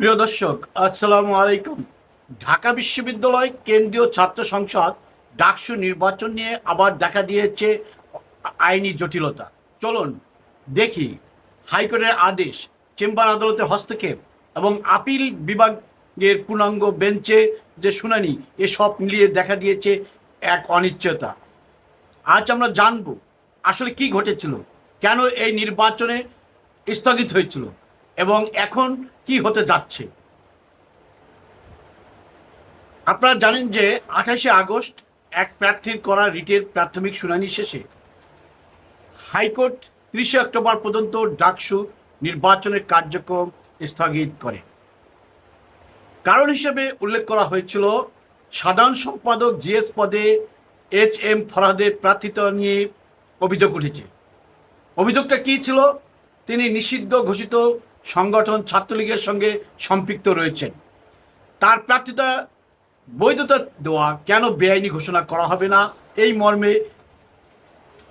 প্রিয় দর্শক, আসসালামু আলাইকুম। ঢাকা বিশ্ববিদ্যালয় কেন্দ্রীয় ছাত্র সংসদ ডাকসু নির্বাচন নিয়ে আবার দেখা দিয়েছে আইনি জটিলতা। চলুন দেখি হাইকোর্টের আদেশ, চেম্বার আদালতে হস্তক্ষেপ এবং আপিল বিভাগের পূর্ণাঙ্গ বেঞ্চে যে শুনানি এসব মিলিয়ে দেখা দিয়েছে এক অনিশ্চয়তা। আজ আমরা জানব আসলে কি ঘটেছিল, কেন এই নির্বাচনে স্থগিত হয়েছিল। এবং এখন কি হতে যাচ্ছে? আপনারা জানেন যে আঠাশে আগস্ট এক প্রার্থীর করা রিটের প্রাথমিক শুনানি শেষে হাইকোর্ট তিরিশে অক্টোবর পর্যন্ত ডাকসু নির্বাচনের কার্যক্রম স্থগিত করে। কারণ হিসেবে উল্লেখ করা হয়েছিল, সাধারণ সম্পাদক জিএস পদে এইচ এম ফরহাদের প্রার্থিতা নিয়ে অভিযোগ উঠেছে। অভিযোগটা কী ছিল? তিনি নিষিদ্ধ ঘোষিত সংগঠন ছাত্রলীগের সঙ্গে সম্পৃক্ত রয়েছেন। তার প্রার্থিতা বৈধতা দেওয়া কেন বেআইনি ঘোষণা করা হবে না, এই মর্মে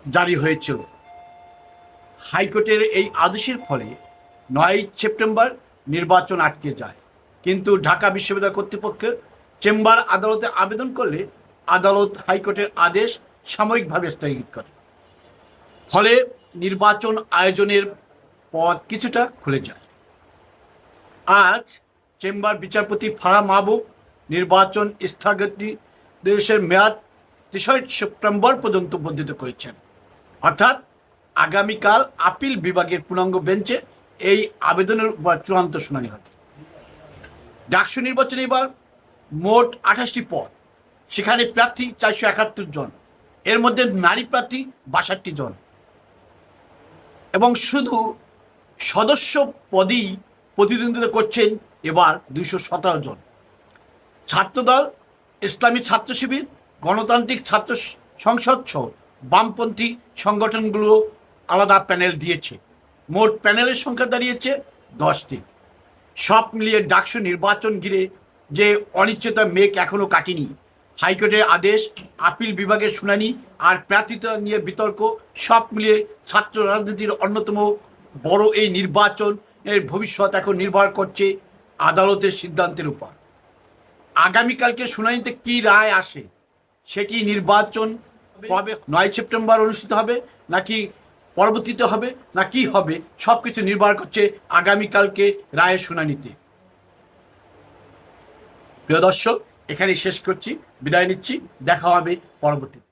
জারি হয়েছিল। হাইকোর্টের এই আদেশের ফলে নয় সেপ্টেম্বর নির্বাচন আটকে যায়। কিন্তু ঢাকা বিশ্ববিদ্যালয় কর্তৃপক্ষ চেম্বার আদালতে আবেদন করলে আদালত হাইকোর্টের আদেশ সাময়িকভাবে স্থগিত করে। ফলে নির্বাচন আয়োজনের পথ কিছুটা খুলে যায়। আজ চেম্বার বিচারপতি ফারা মাহবুব নির্বাচন স্থগতি দেশের মেয়াদ তেসরা সেপ্টেম্বর পর্যন্ত বর্ধিত করেছেন। অর্থাৎ আগামীকাল আপিল বিভাগের পূর্ণাঙ্গ বেঞ্চে এই আবেদনের উপর চূড়ান্ত শুনানি হবে। ডাকসু নির্বাচনে এবার মোট আঠাশটি পদ। সেখানে প্রার্থী চারশো একাত্তর জন। এর মধ্যে নারী প্রার্থী বাষট্টি জন। এবং শুধু সদস্য পদেই প্রতিদ্বন্দ্বিতা করছেন এবার দুইশো সতেরো জন। ছাত্রদল, ইসলামী ছাত্র শিবির, গণতান্ত্রিক ছাত্র সংসদ সহ বামপন্থী সংগঠনগুলো আলাদা প্যানেল দিয়েছে। মোট প্যানেলের সংখ্যা দাঁড়িয়েছে দশটি। সব মিলিয়ে ডাকসু নির্বাচন ঘিরে যে অনিশ্চয়তা মেঘ এখনও কাটেনি, হাইকোর্টের আদেশ, আপিল বিভাগের শুনানি আর প্রার্থিতা নিয়ে বিতর্ক, সব মিলিয়ে ছাত্র রাজনীতির অন্যতম বড় এই নির্বাচন এর ভবিষ্যৎ এখন নির্ভর করছে আদালতের সিদ্ধান্তের উপর। আগামীকালকে শুনানিতে কি রায় আসে সেটি নির্বাচন কবে? নয় সেপ্টেম্বর অনুষ্ঠিত হবে নাকি পরবর্তীতে হবে না কি হবে সব কিছু নির্ভর করছে আগামীকালকে রায়ের শুনানিতে। প্রিয় দর্শক, এখানেই শেষ করছি, বিদায় নিচ্ছি, দেখা হবে পরবর্তীতে।